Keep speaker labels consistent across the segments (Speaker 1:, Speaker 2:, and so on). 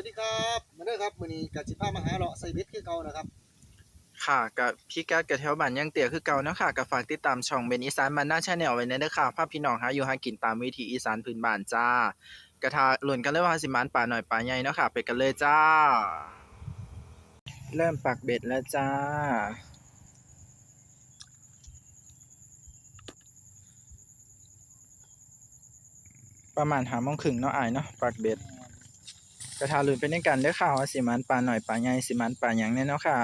Speaker 1: วัสดีครับมาเด้อครับมื้อนี้กะสิพามาหาเลาะใส่เบ็ดคือเก่านะครับ
Speaker 2: ค่ะกับพี่กัดกับแถวบ้านยังเตี่ยคือเก่าเนาะค่ะกับฝากติดตามช่องเบนอีสานบ้านหน้าชาแนลไว้ในเด้อค่ะภาพพี่น้องหาอยู่หากินตามวิถีอีสานพื้นบ้านจ้ากระทาหล่นกันเลยว่าสิมานป่าหน่อยป่าใหญ่เนาะค่ะ ไปกันเลยจ้า เริ่มปักเบ็ดแล้วจ้า ประมาณหาโมงครึ่งเนาะอายเนาะปักเบ็ด กระทาลุนเป็นในกันเด้อค่ะว่าสิมานป่าหน่อยป่าใหญ่สิมานป่าหยังแน่เนาะค่ะ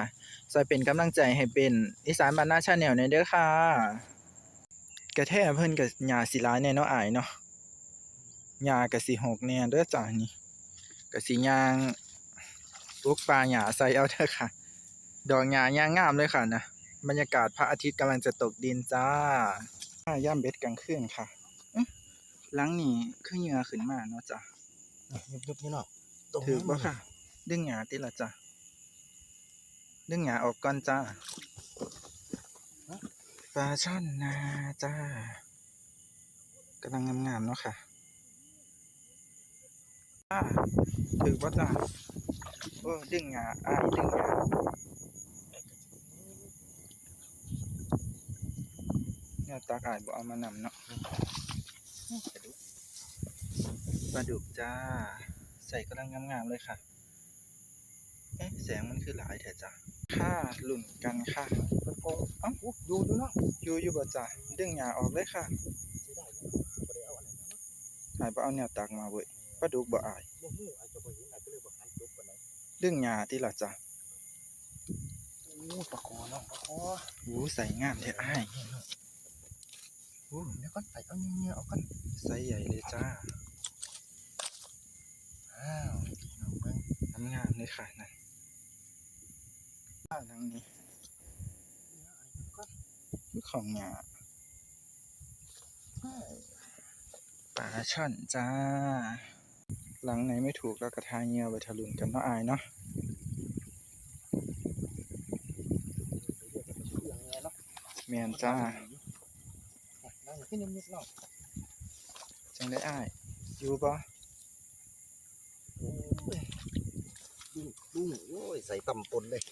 Speaker 2: ซอยเป็นกำลังใจให้เป็นอีสานบ้านนาชาแนลในเด้อค่ะ กระแทเพิ่นกับหญ้าสิลายแน่เนาะอายเนาะหญ้าก็สิหกแน่เด้อจ้านี่ก็สิย่างปลูกปลาหญ้าใส่เอาเด้อค่ะ ดอกหญ้าย่างงามเลยค่ะนะบรรยากาศพระอาทิตย์กำลังจะตกดินจ้าย่ามเบ็ดกลางคืนค่ะหลังนี้คือเหงื่อขึ้นมาเนาะจ้ะ
Speaker 1: ยุบๆนี่เนาะ
Speaker 2: ถือบ่ค่ะ ดึงหญ้าติละจ้ะ ดึงหญ้าออกก่อนจ้าปลาช่อนนาจ้ากำลังงามๆเนาะค่ะจ้าถือบ่จ้าโอ้ดึงหญ้าอ้ายดึงหญ้าเนี่ยตากอายบ่เอามานำเนาะปลาดุกจ้าใส่กำลังงามๆเลยค่ะ เอ๊ะแสงมันคือหลายแท้จ้ะค่าหลุ่นกันค่ะ
Speaker 1: มันคงเอ้าดูดูเนาะ
Speaker 2: อยู่อยู่บ่จ้ะดึงหญ้าออกเลยค่ะ
Speaker 1: สิได้เนาะบ่ได้เอาอันนั้นมาเนาะ
Speaker 2: หายบ่เอาแนวตักมาเว้ยปลาดุกบ่อาย
Speaker 1: บ่ฮู้อาจจะบ่เห็นอาจจะเลยบ่หันจบปานใด
Speaker 2: ดึงหญ้าติล่ะจ้ะ
Speaker 1: โอ้ปลาคอเนาะปลาคอ
Speaker 2: โอ้ใส่งามแท้อ้าย
Speaker 1: โอ้เดี๋ยวก่อนไปเอาเงี้ยๆเอาก่อน
Speaker 2: ใส่ใหญ่เลยจ้า
Speaker 1: อ้าวเอาเบิ่ง
Speaker 2: น้ำงามเลยค่ะนั่นบ้านหลังนี้คือของหญ้าปลาช่อนจ้า หลังไหนไม่ถูกก็กระทายเงียวไปทะลุนกันเนาะอายเนาะ
Speaker 1: เครื่องแน่เนาะ
Speaker 2: แม่นจ้า
Speaker 1: นั่งขึ้นนิดๆเนาะ
Speaker 2: จังได้อ้ายอยู่บ่
Speaker 1: โอ้ยดูดูโอ้ ยใส่ตำปนเลย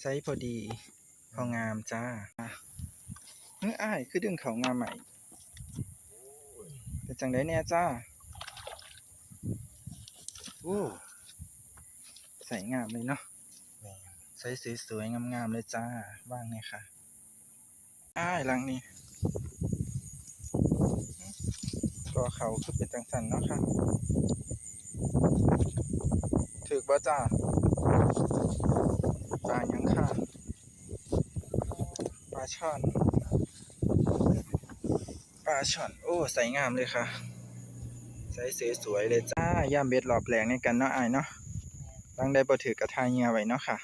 Speaker 2: ไซส์พอดี พองามจ้าเฮ้ยอ้ายคือดึงเขางามใหม่เป็นจังได้แน่จ้าโอ้ใส่งามเลยเนาะ
Speaker 1: แม่น
Speaker 2: ใส่สวยๆงามๆเลยจ้าว่างเนี่ยค่ะ อ้ายหลังนี้ก็เขาคือเป็นจังสันเนาะค่ะ ถือบ่จ้าปลายังค่ะปลาช่อนปลาช่อน โอ้ใส่งามเลยค่ะ ใส่สวยๆเลยจ้าย่ามเบ็ดหลอบแหลงในกันเนาะอเนาะตั้งได้บ่ถือกระทายเงียไว้เนาะค่ะ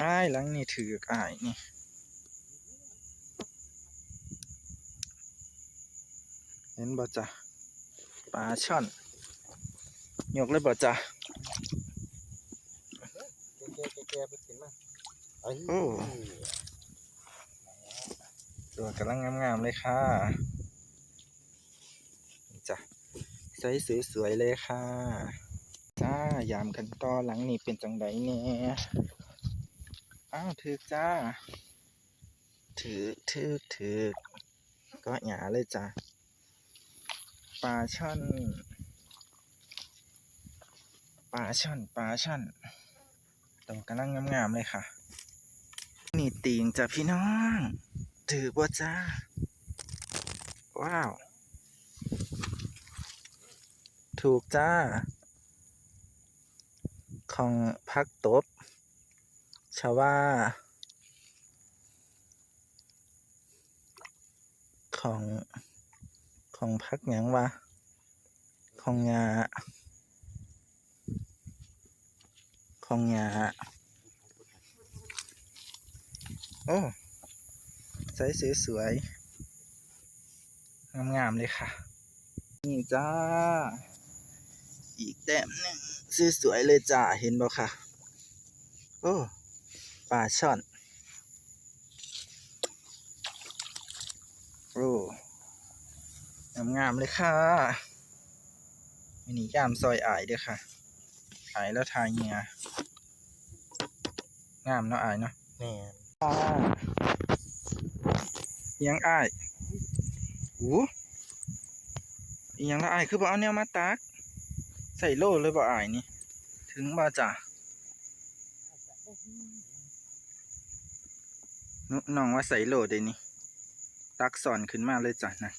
Speaker 2: อ้ายหลังนี่ถือกอ้ายนี่ ห็นบ่จ้ะปลาช่อนยกเลยบ่จ้ะ
Speaker 1: แก่ๆๆไปกินมาไอ้
Speaker 2: โอ้ตัวกำลังงามๆเลยค่ะนี่จ้ะใส่สวยๆเลยค่ะจ้ายามกันต่อหลังนี่เป็นจังไดเนี่ยอ้าวถือกจ้าถือถือถือกก็หยาเลยจ้ะ ปลาช่อนปลาช่อนปลาช่อนตัวกำลังงามๆเลยค่ะ นี่ติงจ้ะพี่น้อง ถือบ่จ้า ว้าว ถูกจ้า ของพักตบ ชาว่าของ ของพักหยังวะของยาของยาโอ้ใส่สวยๆงามๆเลยค่ะ นี่จ้า อีกแต้มหนึ่งสวยๆเลยจ้า เห็นบ่ค่ะ โอ้ปลาช่อน โอ้ งามๆเลยค่ะมินิยามซอยอายเด้อค่ะอายแล้วทายเงียงามเนาะอายเนาะ
Speaker 1: แม่น
Speaker 2: อ่าอิหยังอายอู้อิหยังละอายคือบ่เอาแนวมาตัก ใส่โล่เลยบ่อายนี่ ถึงบ่จ้ะน้องว่าใส่โล่เด้นี่ตักสอนขึ้นมาเลยจ้ะนะ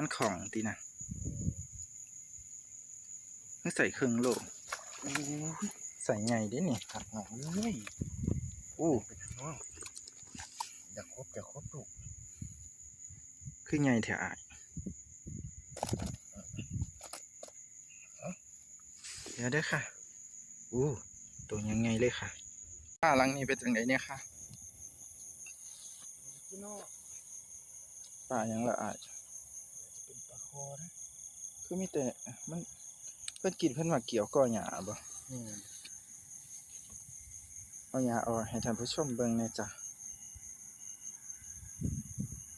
Speaker 2: มันของตีนะไม่ใส่เครื่องโล่
Speaker 1: อู้ย
Speaker 2: ใส่ไงเด้นี่
Speaker 1: ขัดหน่อยเอ้ย
Speaker 2: อู้
Speaker 1: เป็นน้องอย่าครบอย่าครบลูก
Speaker 2: คือไงแถวอายเดี๋ยวเด้อค่ะอู้ตัวยังไงเลยค่ะป้าหลังนี้เป็นจังไดเนี่ยค่ะ
Speaker 1: พี่น้อง
Speaker 2: ป่ายังละอาย
Speaker 1: เป็นปลาค อนะ
Speaker 2: คือมีแต่มันเพิ่นกินเพิ่นว่าเกี่ยวก่อหญ้าบ่
Speaker 1: แม่น
Speaker 2: เอาหญ้าเอาให้ท่านผู้ชมเบิ่งแหน่จ้ะ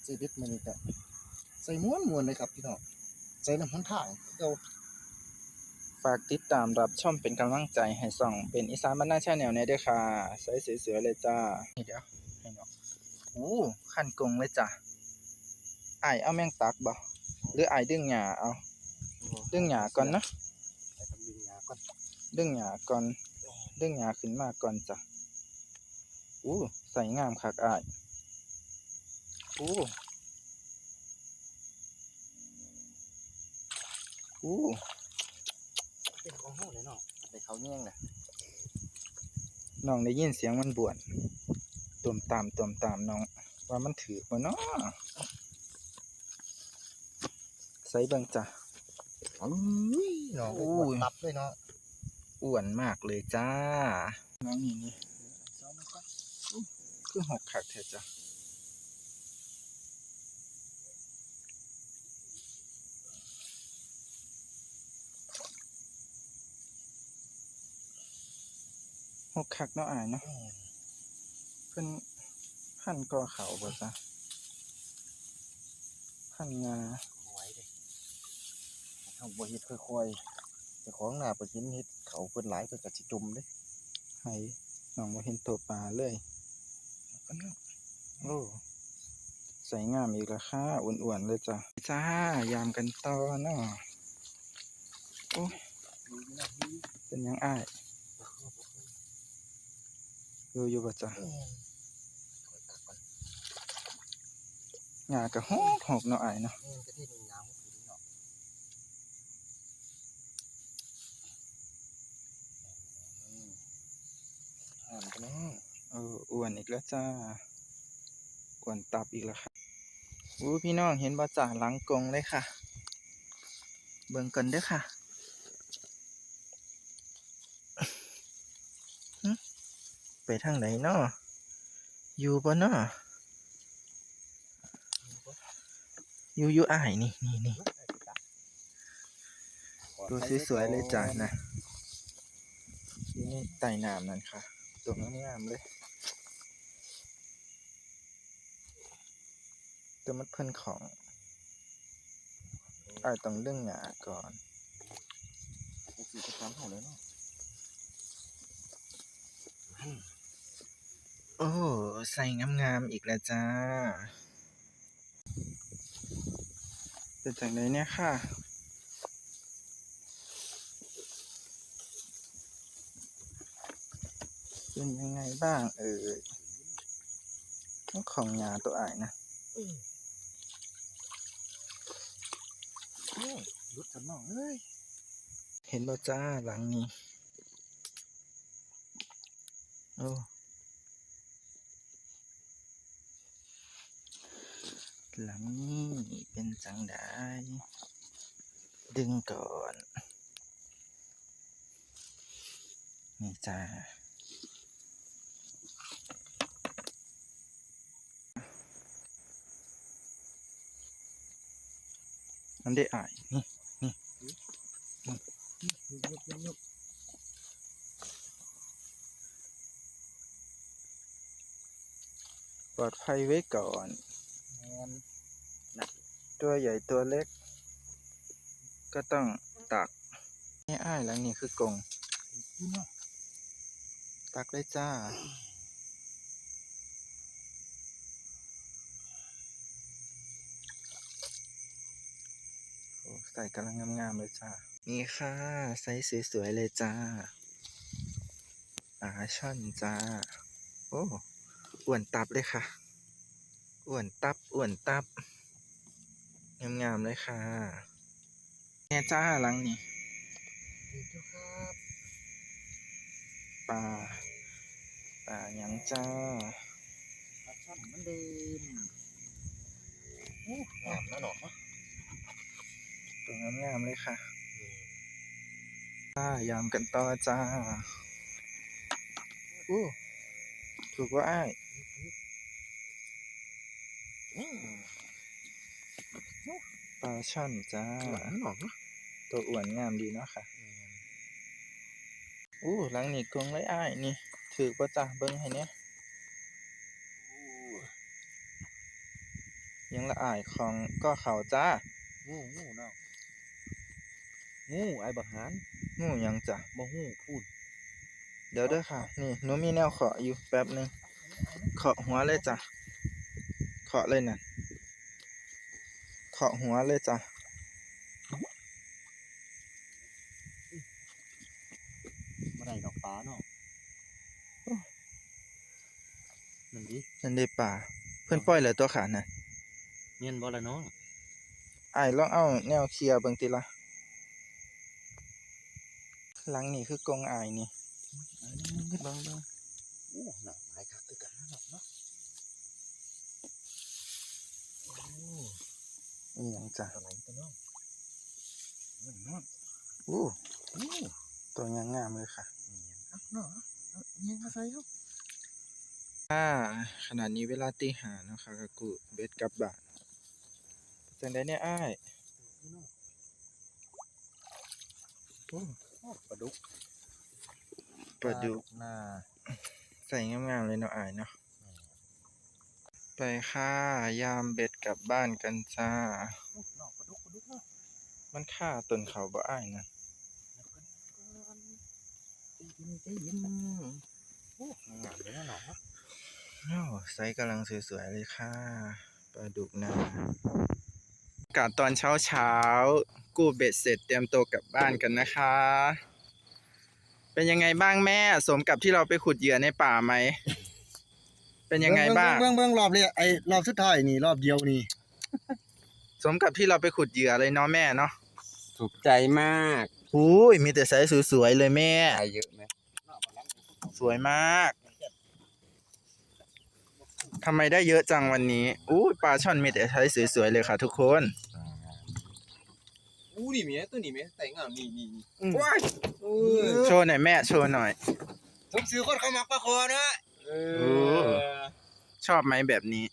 Speaker 1: ชีวิตมันนี่ก็ใส่ม้วนม้วนเลยครับพี่น้องใส่น้ำพันทางเก่า
Speaker 2: ฝากติดตามรับชมเป็นกำลังใจให้ส่องเป็นอีสานบ้านนาชาแนลในเด้อค่ะ ใส่สวยๆเลยจ้านี่เดี๋ยวให้น้องอู้ขั้นกงเลยจ้ะอายเอาแมงตักบ่ หรืออายดึงหญ้าเอาดึงหญ้าก่อนเนาะ
Speaker 1: ใส่กำดึงยาก่อน
Speaker 2: ดึงหญ้าก่อนดึงหญ้าขึ้นมาก่อนจ้ะอู้ใส่งามคักอายอู้อู้
Speaker 1: เป็นของเฮาเลยเนาะไปเขาแย่งน่ะ
Speaker 2: น้องได้ยินเสียงมันบ่วนตุ่มตามตุ่มตามน้อง ว่ามันถือบ่เนาะ ใส่เบิ่งจ้ะ
Speaker 1: อุ้ยน้อง
Speaker 2: อุ้
Speaker 1: อุ้
Speaker 2: ย
Speaker 1: ยตับเลยเนาะ
Speaker 2: อ้วนมากเลยจ้า น้องนี่นี่
Speaker 1: ซ้อมมันก่อน
Speaker 2: คือหกขักแท้จ้ะหกขักเนาะอายเนาะ
Speaker 1: แม่น
Speaker 2: เพิ่นพันกอเขาบ่จ้ะพันงา
Speaker 1: เอาไว้เด้ เฮาบ่เฮ็ดค่อยๆแต่ของหน้าไปกินเฮ็ดเขาเพิ่นหลายเพิ่นก็สิจมเด้
Speaker 2: ไหน้องบ่เห็นตัวปลาเลย
Speaker 1: ก็เนาะ
Speaker 2: โอ้ใส่งามอีกแล้วค่ะอ้วนๆเลยจ้ะจ้ายามกันต่อเนาะโอ้ย
Speaker 1: ดูนะนี่
Speaker 2: เป็นหยังอ้าย
Speaker 1: บ่เคยบ่เคย
Speaker 2: อยู่อยู่บ่จ้ะ
Speaker 1: แม่นคอยตักก่อน
Speaker 2: หญ้าก็หกหกเนาะอ้ายเนาะ
Speaker 1: แม่นก็ที่นี่ยาวอยู่นี่เนาะอืม อ่านกันเนาะ
Speaker 2: เอออ้วนอีกแล้วจ้าอ้วนตับอีกแล้วค่ะอู้พี่น้องเห็นบ่จ้ะหลังกรงเลยค่ะ เบิ่งก่อนเด้อค่ะหึไปทางไหนเนาะอยู่บ่เนาะอยู่อยู่อ้ายนี่นี่นี่ตัวสวยๆเลยจ้ะนะอยู่ในใต้น้ำนั่นค่ะ ตัวงามๆเลยตัวมันเพิ่นของอายต้องเรื่องหยาก่อน
Speaker 1: เป็นสีประจำของเลยเนาะ
Speaker 2: โอ้ใส่งามๆอีกแล้วจ้าเป็นจังไดเนี่ยค่ะ เป็นยังไงบ้างเอ่ยต้องของหยาตัวอายนะ
Speaker 1: นี่รุดกันน้องเอ้ย
Speaker 2: เห็นบ่จ้าหลังนี้ โอ้หลังนี้เป็นจังไดดึงก่อน นี่จ้า มันได้อ่ายนี่
Speaker 1: ยุบยุบยุบยุบ
Speaker 2: ปลอดภัยไว้ก่อน
Speaker 1: แมน
Speaker 2: ตัวใหญ่ตัวเล็ก ก็ต้องตักนี่อ้ายแล้วนี่คือกรง
Speaker 1: นี่เนาะ
Speaker 2: ตักเลยจ้า ใส่กำลังงามๆเลยจ้านี่ค่ะไซส์สวยๆเลยจ้าปลาช่อนจ้า โอ้อ้วนตับเลยค่ะอ้วนตับอ้วนตับงามๆเลยค่ะแน่จ้าลังนี่
Speaker 1: ครับ
Speaker 2: ปลาปลาหยังจ้า
Speaker 1: ปลาช่อนมือนเดิมโอ้งามนะเนาะ
Speaker 2: ตัวงามๆเลยค่ะจ้ายามกันต่อจ้าอู้ถูกว่าอ้าย
Speaker 1: อืม
Speaker 2: ปลาช่อนจ้า
Speaker 1: หวานเนาะเนาะ
Speaker 2: ตัวอ้วนงามดีเนาะค่ะอู้หลังนี่กรงเลยอ้ายนี่ ถือว่าจ้าเบิ้งให้เนี่ยยังละอายของก็เขาจ้า
Speaker 1: งูงูเนาะ งูไอ้บักหาน
Speaker 2: งูหยังจ้ะ
Speaker 1: บ่ฮู้พูด
Speaker 2: เดี๋ยวเด้อค่ะ นี่หนูมีแนวเคาะอยู่แป๊บหนึงเคาะหัวเลยจ้ะเคาะเลยน่ะเคาะหัวเลยจ้ะ
Speaker 1: บ่ได้ดอกปลาเนาะนั่นดิ
Speaker 2: นั่นได้ป่า เพิ่นปล่อยเลยตัวขาน่ะ
Speaker 1: เมียนบ่ละน้อง
Speaker 2: อ้ายลองเอาแนวเคลียร์เบิ่งติละ หลังนี่คือกรงอ้ายนี่
Speaker 1: เบิ่งเบิ่งโอ้หนักหลายคักคือกันนะเนาะเนาะโอ้
Speaker 2: อีหยังจ้ะ
Speaker 1: ตัวไหนตัวน้องมันเนาะ
Speaker 2: อู้
Speaker 1: โอ้
Speaker 2: ตัวยังงามเลยค่ะ
Speaker 1: เอ้าเนาะเอายิงมาใส่ครับ
Speaker 2: อ่าขนาดนี้เวลาตีหาเนาะค่ะกะกุเบ็ดกลับบ้านจังไดเนี่ยอ้าย
Speaker 1: โอ้ ปลาดุก
Speaker 2: ปลาดุก
Speaker 1: หน้า
Speaker 2: ใส่งามๆเลยเนาะอ้ายเนาะไปค่ะยามเบ็ดกลับบ้านกันจ้า
Speaker 1: โอ้เนาะปลาดุกปลาดุกเนาะ
Speaker 2: มันฆ่าต้นเขาบ่อ้ายนะ
Speaker 1: ใจเย็นใจเย็นโอ้งามเลยนะเนาะ
Speaker 2: โอ้ไซส์กำลังสวยๆเลยค่ะปลาดุกนาอา กาศตอนเช้าเช้ากู้เบ็ดเสร็จเตรียมตัวกลับบ้านกันนะคะ เป็นยังไงบ้างแม่สมกับที่เราไปขุดเหยื่อในป่าไหม เป็นยังไงบ้าง
Speaker 1: เบิ่งเบิ่งรอบเลยไอ้รอบสุดท้ายนี่รอบเดียวนี่
Speaker 2: สมกับที่เราไปขุดเหยื่อเลยเนาะแม่เนาะ
Speaker 3: ถูกใจมาก
Speaker 2: หูยมีแต่ไซส์สวยๆเลยแม่
Speaker 3: เยอะไหม
Speaker 2: สวยมาก ทำไมได้เยอะจังวันนี้อู้ยปลาช่อนมีแต่ไซส์สวยๆเลยค่ะ ทุกคน
Speaker 3: อู้นี่เมียตัวนี้เมียแต่งอะนี่นี่นี่
Speaker 2: อืม
Speaker 3: ว้ายเออ
Speaker 2: โชว์หน่อยแม่โชว์หน่อย
Speaker 1: ทุกสื่อคนเขามักปลาคอเนาะ
Speaker 3: เอ
Speaker 2: โอ้
Speaker 3: อ
Speaker 2: ชอบไหมแบบนี้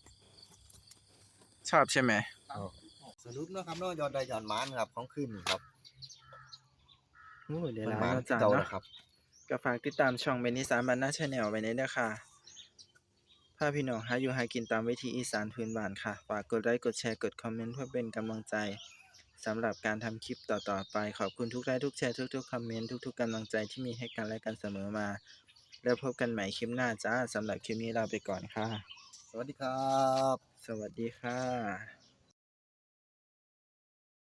Speaker 2: ชอบใช่ไหม
Speaker 1: สรุปเนาะครับเนาะยอดได้ยอดหมานครับของขึ้นครับ
Speaker 2: โอ้ยเดี๋ยว
Speaker 1: มัน
Speaker 2: นะ
Speaker 1: หมาน
Speaker 2: เรา
Speaker 1: ที่
Speaker 2: จ่า
Speaker 1: เก่า
Speaker 2: เนาะ
Speaker 1: นะครับ
Speaker 2: ก็ฝากติดตามช่องเบนิสานบานนาชาแนลไว้ในเด้อค่ะ พาพี่น้องหาอยู่หากินตามวิธีอีสานพื้นบ้านค่ะ ฝากกดไลค์กดแชร์กดคอมเมนต์เพื่อเป็นกำลังใจสำหรับการทำคลิปต่อๆไป ขอบคุณทุกไลค์ทุกแชร์ทุกๆคอมเมนต์ทุกๆกำลังใจที่มีให้กันและกันเสมอมา แล้วพบกันใหม่คลิปหน้าจ้าสำหรับคลิปนี้ลาไปก่อนค่ะ
Speaker 1: สวัสดีครับ
Speaker 2: สวัสดีค่ะ